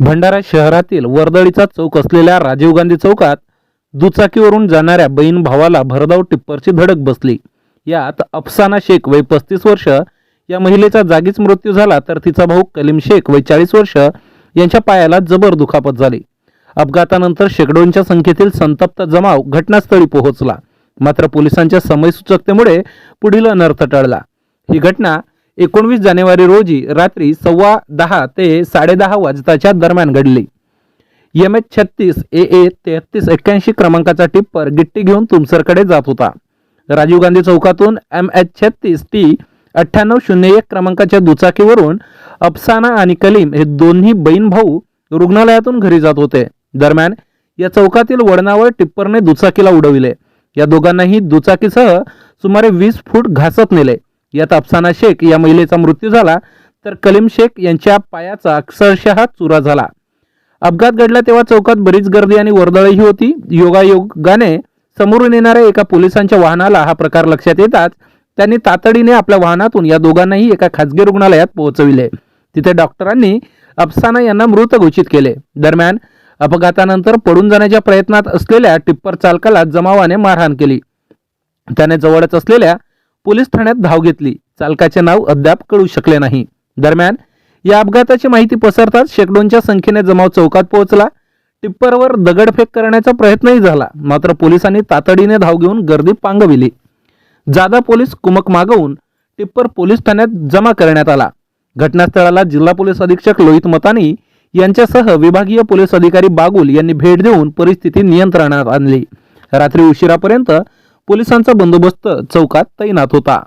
भंडारा शहरातील वर्दळीचा चौक असलेल्या राजीव गांधी चौकात दुचाकीवरून जाणाऱ्या बहीण भावाला भरधाव टिप्परची धडक बसली. यात अफसाना शेख वय पस्तीस वर्ष या महिलेचा जागीच मृत्यू झाला तर तिचा भाऊ कलीम शेख वय चाळीस वर्ष यांच्या पायाला जबर दुखापत झाली. अपघातानंतर शेकडोंच्या संख्येतील संतप्त जमाव घटनास्थळी पोहोचला. मात्र पोलिसांच्या समयसूचकतेमुळे पुढील अनर्थ टळला ही घटना एकोणवीस जानेवारी रोजी रात्री सव्वा दहा ते साडेदहा वाजताच्या दरम्यान घडली. एम एच छत्तीस ए ए तेहत्तीस एक्क्याऐंशी क्रमांकाचा टिप्पर गिट्टी घेऊन तुमसरकडे जात होता. राजीव गांधी चौकातून एम एच छत्तीस टी अठ्ठ्याण्णव शून्य एक क्रमांकाच्या दुचाकीवरून अफसाना आणि कलीम हे दोन्ही बहीण भाऊ रुग्णालयातून घरी जात होते. दरम्यान या चौकातील वळणावर टिप्परने दुचाकीला उडविले. या दोघांनाही दुचाकीसह सुमारे वीस फूट घासत नेले. यात अफसाना शेख या महिलेचा मृत्यू झाला तर कलीम शेख यांच्या पायाचा अक्षरशः चुरा झाला. अपघात घडला तेव्हा चौकात बरीच गर्दी आणि वर्दळही होती. योगायोगाने समोरून येणाऱ्या एका पोलिसांच्या वाहनाला हा प्रकार लक्षात येताच त्यांनी तातडीने आपल्या वाहनातून या दोघांनाही एका खासगी रुग्णालयात पोहोचविले. तिथे डॉक्टरांनी अफसाना यांना मृत घोषित केले. दरम्यान अपघातानंतर पडून जाण्याच्या प्रयत्नात असलेल्या टिप्पर चालकाला जमावाने मारहाण केली. त्याने जवळच असलेल्या पोलीस ठाण्यात धाव घेतली. चालकाचे नाव अद्याप कळू शकले नाही. दरम्यान या अपघाताची माहिती पसरताच शेकडोंच्या संख्येने जमाव चौकात पोहोचला. टिप्परवर दगडफेक करण्याचा प्रयत्नही झाला मात्र पोलिसांनी तातडीने धाव घेऊन गर्दी पांगविली. जादा पोलीस कुमक मागवून टिप्पर पोलीस ठाण्यात जमा करण्यात आला. घटनास्थळाला जिल्हा पोलीस अधीक्षक लोहित मतानी यांच्यासह विभागीय पोलीस अधिकारी बागुल यांनी भेट देऊन परिस्थिती नियंत्रणात आणली. रात्री उशिरापर्यंत पोलिसांचा बंदोबस्त चौकात तैनात होता.